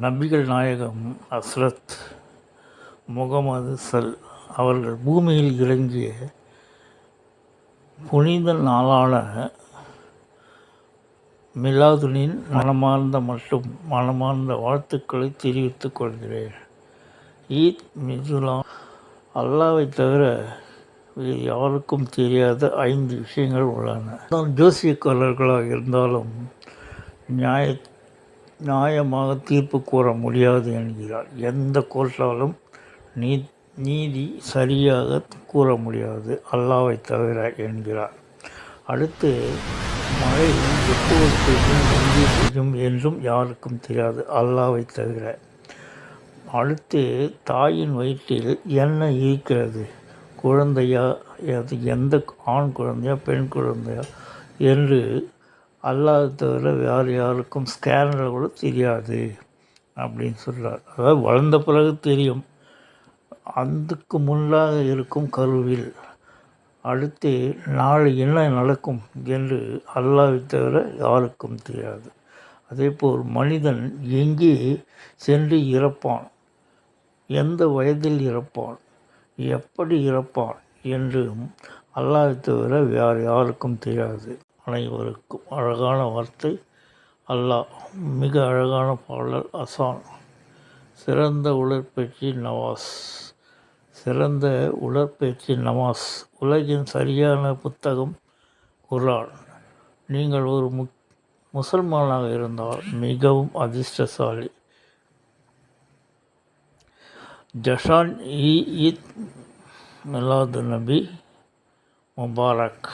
நபிகள் நாயகம் ஹஸ்ரத் முகமது சல் அவர்கள் பூமியில் இறங்கிய புனித நாளான மிலாதுனின் மனமார்ந்த மற்றும் மனமார்ந்த வாழ்த்துக்களை தெரிவித்துக் கொள்கிறேன். ஈத் மிதுலா. அல்லாவை தவிர வேறு யாருக்கும் தெரியாத ஐந்து விஷயங்கள் உள்ளன. நான் ஜோசியக்காரர்களாக இருந்தாலும் நியாய நியாயமாக தீர்ப்பு கூற முடியாது என்கிறார். எந்த கோர்ட்டாலும் நீ நீதி சரியாக கூற முடியாது. அல்லாவை தவிர என்கிறார். அடுத்து மழை எப்போது பெய்யும் எங்கே பெய்யும் என்றும் யாருக்கும் தெரியாது. அல்லாவை தவிர. அடுத்து தாயின் வயிற்றில் என்ன இருக்கிறது. குழந்தையா அது எந்த ஆண் குழந்தையா பெண் குழந்தையா என்று அல்லாஹ் தவிர வேறு யாருக்கும் ஸ்கேனரில் கூட தெரியாது அப்படின்னு சொல்கிறார் அதாவது வளர்ந்த பிறகு தெரியும். அதுக்கு முன்னாக இருக்கும் கருவில் அடுத்து நாளை என்ன நடக்கும் என்று அல்லாவை தவிர யாருக்கும் தெரியாது. அதேபோல் மனிதன் எங்கே சென்று இறப்பான்? எந்த வயதில் இறப்பான்? எப்படி இறப்பான்? என்றும் அல்லாவை தவிர வேறு யாருக்கும் தெரியாது. அனைவருக்கும் அழகான வார்த்தை. அல்லாஹ் மிக அழகான பாடல் அசான் சிறந்த உடற்பயிற்சி நவாஸ். சிறந்த உடற்பயிற்சி நமாஸ் உலகின் சரியான புத்தகம் குரான் நீங்கள் ஒரு முக் முசல்மானாக இருந்தால் மிகவும் அதிர்ஷ்டசாலி. ஜஷான் இ ஈத் மிலாது நபி முபாரக்.